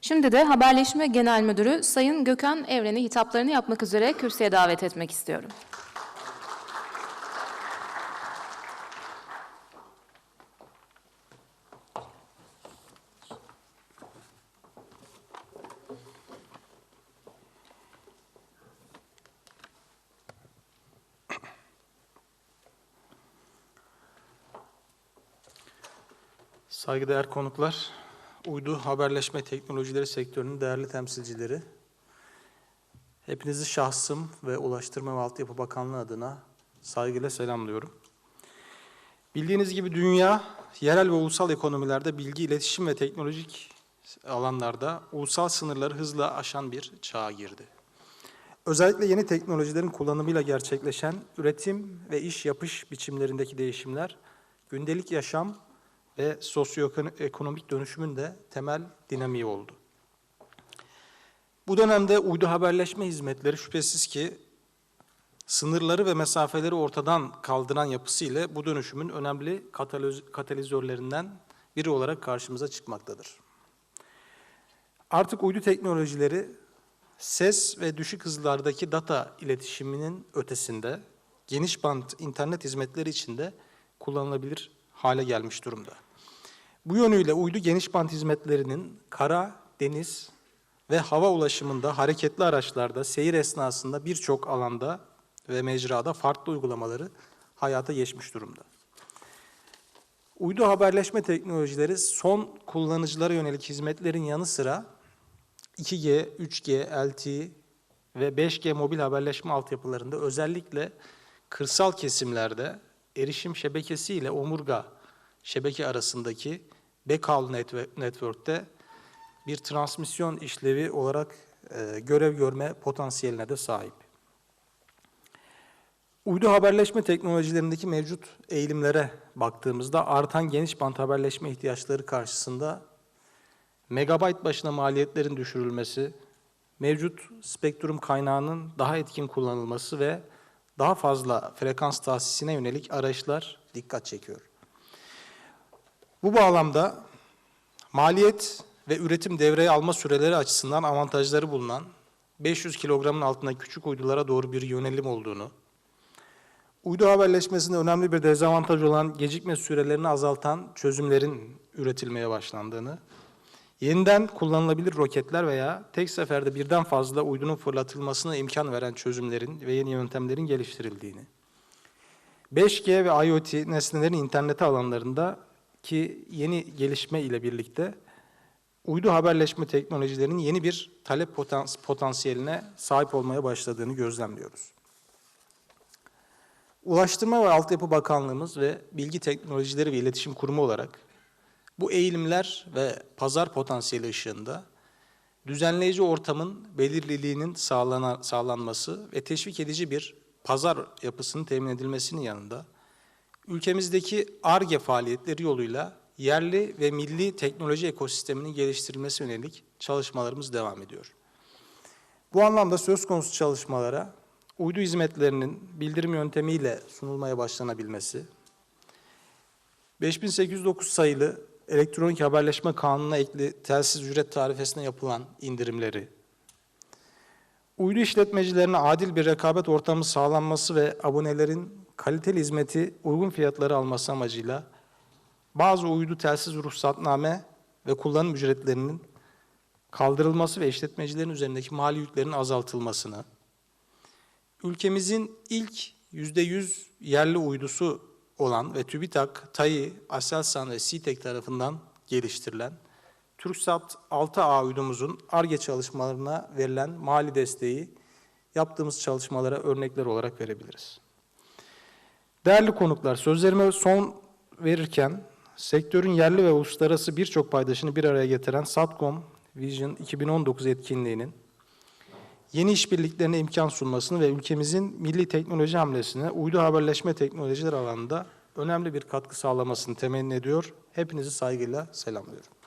Şimdi de Haberleşme Genel Müdürü Sayın Gökhan Evren'i hitaplarını yapmak üzere kürsüye davet etmek istiyorum. Saygıdeğer konuklar, uydu haberleşme teknolojileri sektörünün değerli temsilcileri, hepinizi şahsım ve Ulaştırma ve Altyapı Bakanlığı adına saygıyla selamlıyorum. Bildiğiniz gibi dünya, yerel ve ulusal ekonomilerde bilgi, iletişim ve teknolojik alanlarda ulusal sınırları hızla aşan bir çağa girdi. Özellikle yeni teknolojilerin kullanımıyla gerçekleşen üretim ve iş yapış biçimlerindeki değişimler, gündelik yaşam ve sosyoekonomik dönüşümün de temel dinamiği oldu. Bu dönemde uydu haberleşme hizmetleri şüphesiz ki sınırları ve mesafeleri ortadan kaldıran yapısıyla bu dönüşümün önemli kataliz- katalizörlerinden biri olarak karşımıza çıkmaktadır. Artık uydu teknolojileri ses ve düşük hızlardaki data iletişiminin ötesinde geniş band internet hizmetleri içinde kullanılabilir hale gelmiş durumda. Bu yönüyle uydu geniş bant hizmetlerinin kara, deniz ve hava ulaşımında hareketli araçlarda seyir esnasında birçok alanda ve mecrada farklı uygulamaları hayata geçmiş durumda. Uydu haberleşme teknolojileri son kullanıcılara yönelik hizmetlerin yanı sıra 2G, 3G, LTE ve 5G mobil haberleşme altyapılarında özellikle kırsal kesimlerde erişim şebekesi ile omurga şebeke arasındaki netwe- network'te bir transmisyon işlevi olarak e, görev görme potansiyeline de sahip. Uydu haberleşme teknolojilerindeki mevcut eğilimlere baktığımızda artan geniş bant haberleşme ihtiyaçları karşısında megabayt başına maliyetlerin düşürülmesi, mevcut spektrum kaynağının daha etkin kullanılması ve daha fazla frekans tahsisine yönelik arayışlar dikkat çekiyor. Bu bağlamda maliyet ve üretim devreye alma süreleri açısından avantajları bulunan 500 kilogramın altında küçük uydulara doğru bir yönelim olduğunu, uydu haberleşmesinde önemli bir dezavantaj olan gecikme sürelerini azaltan çözümlerin üretilmeye başlandığını, yeniden kullanılabilir roketler veya tek seferde birden fazla uydunun fırlatılmasına imkan veren çözümlerin ve yeni yöntemlerin geliştirildiğini, 5G ve IoT nesnelerin interneti alanlarında ki yeni gelişme ile birlikte uydu haberleşme teknolojilerinin yeni bir talep potans- potansiyeline sahip olmaya başladığını gözlemliyoruz. Ulaştırma ve Altyapı Bakanlığımız ve Bilgi Teknolojileri ve İletişim Kurumu olarak bu eğilimler ve pazar potansiyeli ışığında düzenleyici ortamın belirliliğinin sağlanması ve teşvik edici bir pazar yapısının temin edilmesinin yanında ülkemizdeki ARGE faaliyetleri yoluyla yerli ve milli teknoloji ekosisteminin geliştirilmesi yönelik çalışmalarımız devam ediyor. Bu anlamda söz konusu çalışmalara uydu hizmetlerinin bildirim yöntemiyle sunulmaya başlanabilmesi, 5809 sayılı elektronik haberleşme kanununa ekli telsiz ücret tarifesine yapılan indirimleri, uydu işletmecilerine adil bir rekabet ortamı sağlanması ve abonelerin kaliteli hizmeti uygun fiyatları alması amacıyla bazı uydu telsiz ruhsatname ve kullanım ücretlerinin kaldırılması ve işletmecilerin üzerindeki mali yüklerin azaltılmasını, ülkemizin ilk %100 yerli uydusu olan ve TÜBİTAK, TAİ, ASELSAN ve SİTEK tarafından geliştirilen TürkSat 6A uydumuzun ARGE çalışmalarına verilen mali desteği yaptığımız çalışmalara örnekler olarak verebiliriz. Değerli konuklar, sözlerime son verirken sektörün yerli ve uluslararası birçok paydaşını bir araya getiren Satcom Vision 2019 etkinliğinin yeni işbirliklerine imkan sunmasını ve ülkemizin milli teknoloji hamlesine uydu haberleşme teknolojiler alanında önemli bir katkı sağlamasını temenni ediyor. Hepinizi saygıyla selamlıyorum.